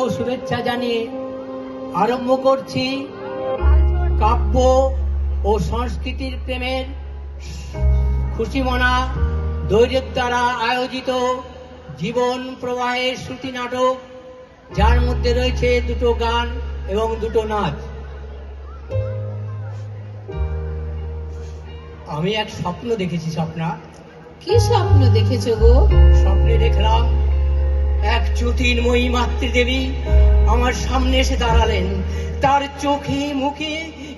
ও শুভেচ্ছা জানিয়ে আরম্ভ করছি কাব্য ও সংস্কৃতির প্রেমের খুশিমনা ধৈর্যের দ্বারা আয়োজিত জীবন প্রবাহের শ্রুতি নাটক যার মধ্যে রয়েছে দুটো গান এবং দুটো নাচ। আমি এক স্বপ্ন দেখেছি স্বপ্না। কি স্বপ্ন দেখেছ গো? স্বপ্নে দেখলাম এক জ্যোতির্ময়ী মাতৃদেবী আমার সামনে এসে দাঁড়ালেন। তার চোখে মুখে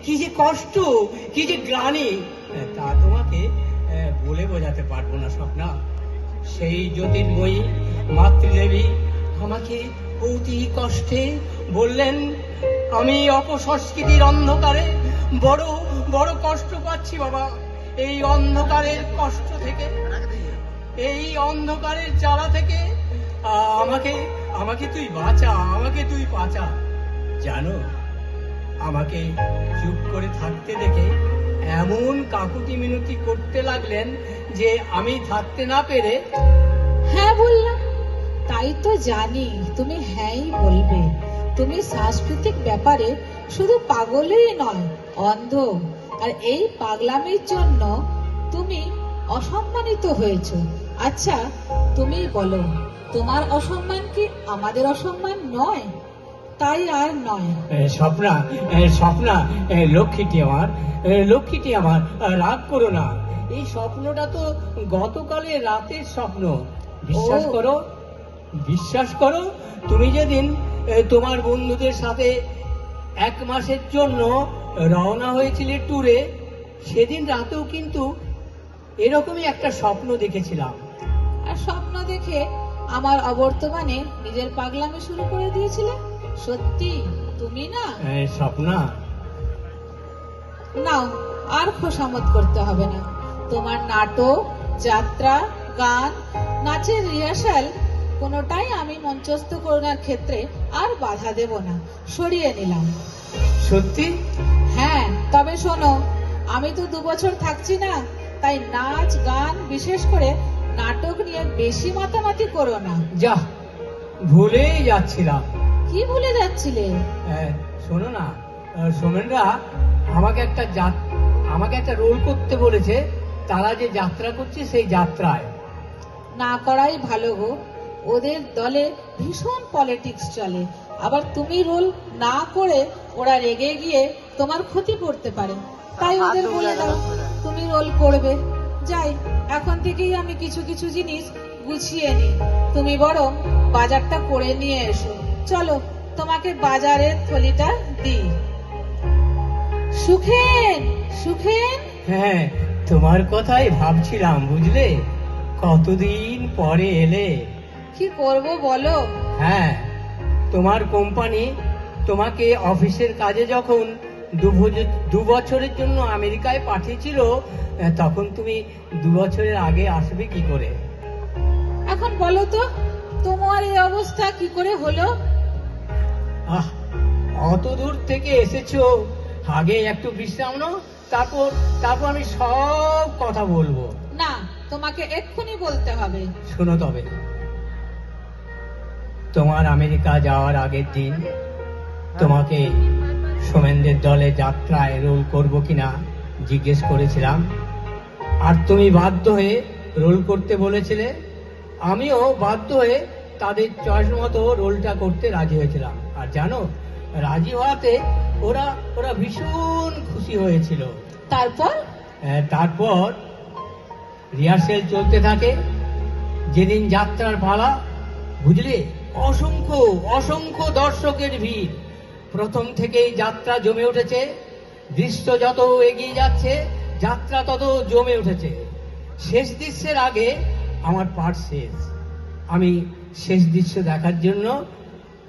কি যে কষ্ট, কি যে গ্লানি। তা তোমাকে বলে বোঝাতে পারব না স্বপ্না। সেই জ্যোতির্ময়ী মাতৃদেবী আমাকে অতি কষ্টে বললেন, আমি অপসংস্কৃতির অন্ধকারে বড় বড় কষ্ট পাচ্ছি বাবা। এই অন্ধকারের কষ্ট থেকে, এই অন্ধকারের জ্বালা থেকে আমাকে আমাকে তুই বাঁচা, আমাকে তুই বাঁচা। জানো, আমাকে চুপ করে থাকতে দেখে এমন কাকুতি মিনতি করতে লাগলেন যে আমি থাকতে না পেরে হ্যাঁ বললাম। তাই তো জানি, তুমি হ্যাঁই বলবে। তুমি সাংস্কৃতিক ব্যাপারে শুধু পাগলই নয়, অন্ধ। আর এই পাগলামির জন্য তুমি অসম্মানিত হয়েছো। আচ্ছা তুমি বলো। তোমার অসম্মান কি আমাদের অসম্মান নয়? তাই আর নয়। স্বপ্না স্বপ্না লক্ষ্মীটি আমার লক্ষ্মীটি আমার রাগ করো না। এই স্বপ্নটা তো গতকালের রাতের স্বপ্ন। বিশ্বাস করো বিশ্বাস করো তুমি যেদিন তোমার বন্ধুদের সাথে এক মাসের জন্য রওনা হয়েছিলে ট্যুরে সেদিন রাতেও কিন্তু এরকমই একটা স্বপ্ন দেখেছিলাম। আর স্বপ্ন দেখে আমার অবর্তমানে নিজের পাগলামি শুরু করে দিয়েছিলে? সত্যি? তুমি না? স্বপ্না। নাও আর খোসামত করতে হবে না। তোমার নাটক যাত্রা গান নাচের রিহার্সাল কোনোটাই আমি মঞ্চস্থ করোনার ক্ষেত্রে আর বাধা দেব না। সরিয়ে নিলাম। সত্যি? হ্যাঁ তবে শোনো আমি তো দু বছর থাকছি না তাই নাচ গান বিশেষ করে নাটক নিয়ে বেশি মাতামাতি করো না। যা ভুলেই যাচ্ছিলাম। কি ভুলে যাচ্ছিলে? হ্যাঁ, শোনো না সোমেনরা আমাকে একটা আমাকে একটা রোল করতে বলেছে তারা যে যাত্রা করছে সেই যাত্রায়। না করাই ভালো গো। ওদের দলে ভীষণ পলিটিক্স চলে। আবার তুমি রোল না করে ওরা রেগে গিয়ে তোমার ক্ষতি করতে পারে। তাই ওদের বলে দাও। তুমি রোল করবে। যাই এখন থেকেই আমি কিছু কিছু জিনিস গুছিয়ে নিই। তুমি বরং বাজারটা করে নিয়ে এসো। চলো তোমাকে বাজারের থলিটা দিই। সুখেন সুখেন? হ্যাঁ তোমার কথাই ভাবছিলাম বুঝলে? কতদিন পরে এলে? কি করব বলো? হ্যাঁ তোমার কোম্পানি তোমাকে অফিসের কাজে যখন দু দু বছরের জন্য আমেরিকায় পাঠিয়েছিল তখন তুমি দু বছরের আগে আসবে কি করে? এখন বলো তো তোমার এই অবস্থা কি করে হলো? আহ অত দূর থেকে এসেছ। আগে একটু বিশ্রাম নাও তারপর তারপর আমি সব কথা বলব। না তোমাকে এক্ষুনি বলতে হবে। শোনো তবে তোমার আমেরিকা যাওয়ার আগের দিন তোমাকে সোমেনদের দলে যাত্রায় রোল করব কিনা জিজ্ঞেস করেছিলাম। আর তুমি বাধ্য হয়ে রোল করতে বলেছিলে। আমিও বাধ্য হয়ে তাদের চয়েস মতো রোলটা করতে রাজি হয়েছিলাম। আর জানো রাজি হওয়াতে ওরা ওরা ভীষণ খুশি হয়েছিল। তারপর? তারপর রিহার্সেল চলতে থাকে। যেদিন যাত্রার পালা বুঝলে? অসংখ্য অসংখ্য দর্শকের ভিড়। প্রথম থেকেই যাত্রা জমে উঠেছে। দৃশ্য যত এগিয়ে যাচ্ছে, যাত্রা তত জমে উঠেছে। শেষ দৃশ্যের আগে আমার পাঠ শেষ। আমি শেষ দৃশ্য দেখার জন্য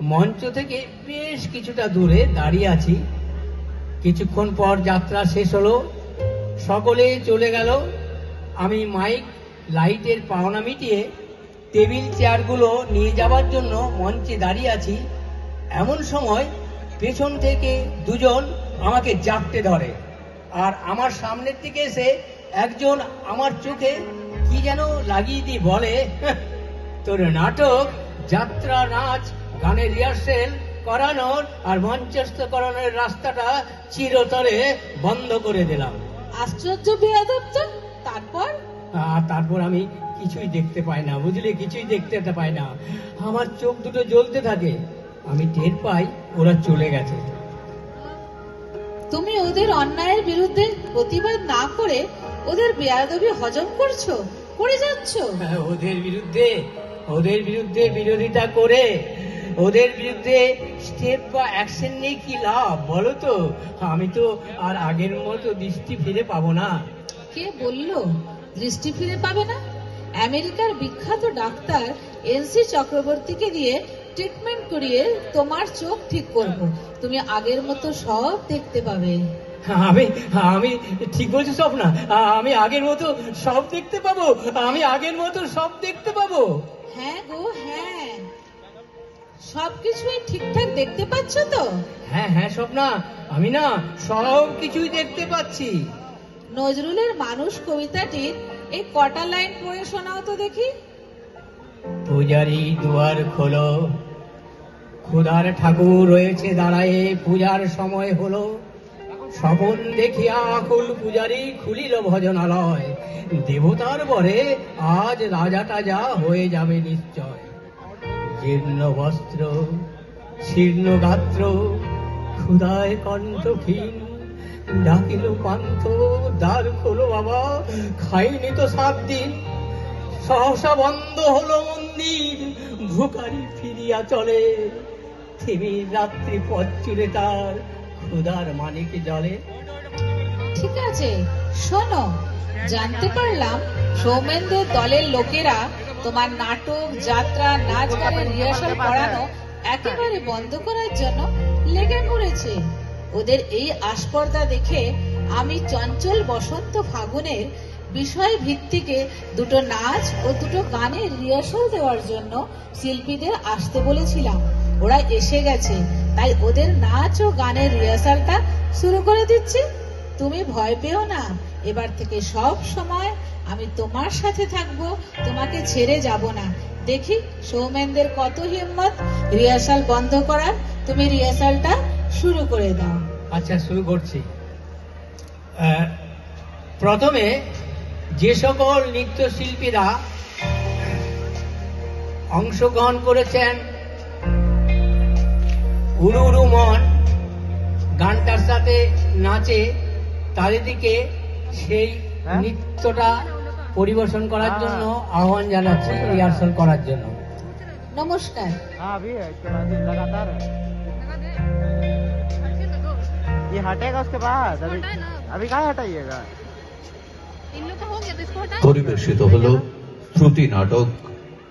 মঞ্চ থেকে বেশ কিছুটা দূরে দাঁড়িয়ে আছি। কিছুক্ষণ পর যাত্রা শেষ হলো। সকলে চলে গেল। আমি মাইক লাইটের পাওনা মিটিয়ে টেবিল চেয়ারগুলো নিয়ে যাওয়ার জন্য মঞ্চে দাঁড়িয়ে আছি। এমন সময় পেছন থেকে দুজন আমাকে জাপটে ধরে। আর আমার সামনের দিকে এসে একজন আমার চোখে কি যেন লাগিয়ে দিয়ে বলে তোর নাটক যাত্রা নাচ গানের রিহার্সেল করানোর আর মঞ্চস্থ করানোর রাস্তাটা চিরতরে বন্ধ করে দিলাম। আশ্চর্য বেয়াদব তো তারপর? আর তারপর আমি কিছুই দেখতে পাই না বুঝলে? কিছুই দেখতে পাই না। আমার চোখ দুটো জ্বলতে থাকে। আমি টের পাই ওরা চলে গেছে। তুমি ওদের অন্যায়ের বিরুদ্ধে প্রতিবাদ না করে ওদের বেয়াদবি হজম করছ? করে যাচ্ছ? হ্যাঁ, ওদের বিরুদ্ধে ওদের বিরুদ্ধে বিরোধিতা করে ওদের বিরুদ্ধে স্টেপ বা অ্যাকশন নিয়ে কি লাভ বলো তো? আমি তো আর আগের মতো দৃষ্টি ফিরে পাবো না। কে বলল? দৃষ্টি ফিরে পাবে না? আমেরিকার বিখ্যাত ডাক্তার এনসি চক্রবর্তীকে দিয়ে ট্রিটমেন্ট করিয়ে তোমার চোখ ঠিক করব। তুমি আগের মতো সব দেখতে পাবে। আমি আমি ঠিক বলছো সব না আমি আগের মতো সব দেখতে পাবো। আমি আগের মতো সব দেখতে পাবো। হ্যাঁ গো হ্যাঁ। সবকিছুই ঠিকঠাক দেখতে পাচ্ছ তো? হ্যাঁ হ্যাঁ স্বপ্না। আমি না সব কিছুই দেখতে পাচ্ছি। নজরুলের মানুষ কবিতাটির এই কটা লাইন পড়ে শোনাও তো দেখি। পূজারি দুয়ার খোলো। খুদার ঠাকুর রয়েছে দাঁড়ায়ে, পূজার সময় হলো। স্বপন দেখিয়া আকুল পূজারি খুলিল ভজনালয়। দেবতার বরে আজ রাজা টাজা হয়ে যাবে নিশ্চয়। জীর্ণ বস্ত্র, শীর্ণ গাত্র ক্ষুদায় কণ্ঠহীন ডাকিল পান্থ, দ্বার খোলো বাবা, খাইনি তো সাত দিন। সহসা বন্ধ হলো মন্দির, ভুকারি ফিরিয়া চলে। থিমির রাত্রি পথ চুলে তার ক্ষুদার মানিক জলে। ঠিক আছে, শোনো, জানতে পারলাম সৌমেনদের দলের লোকেরা তোমার নাটক, যাত্রা, নাচ গানের রিহার্সাল করানো একেবারে বন্ধ করার জন্য লেগে পড়েছে। ওদের এই আস্পর্ধা দেখে আমি চঞ্চল বসন্ত ফাগুনের বিষয় ভিত্তিকে দুটো নাচ ও দুটো গানের রিহার্সাল দেওয়ার জন্য শিল্পীদের আসতে বলেছিলাম। ওরা এসে গেছে। তাই ওদের নাচ ও গানের রিহার্সালটা শুরু করে দিচ্ছি। তুমি ভয় পেও না। এবার থেকে সব সময় আমি তোমার সাথে থাকব, তোমাকে ছেড়ে যাব না। দেখি সৌমেনদের কত হিম্মত। রিহার্সাল বন্ধ করার তুমি রিহার্সালটা শুরু করে দাও। আচ্ছা শুরু করছি। প্রথমে যে সকল নৃত্যশিল্পীরা অংশগ্রহণ করেছেন উড়ু উড়ু মন গানটার সাথে নাচে তাদেরকে সেই হ্যাঁ? নৃত্যটা পরিবেশন করার জন্য আহ্বান জানাচ্ছি রিহার্সাল করার জন্য নমস্কার हाँ अभी है इसके बाद लगातार है ये हटेगा उसके बाद अभी अभी कहाँ हटाइएगा इन लोग का हो गया तो इसको हटा পরিবেশিত হল শ্রুতি নাটক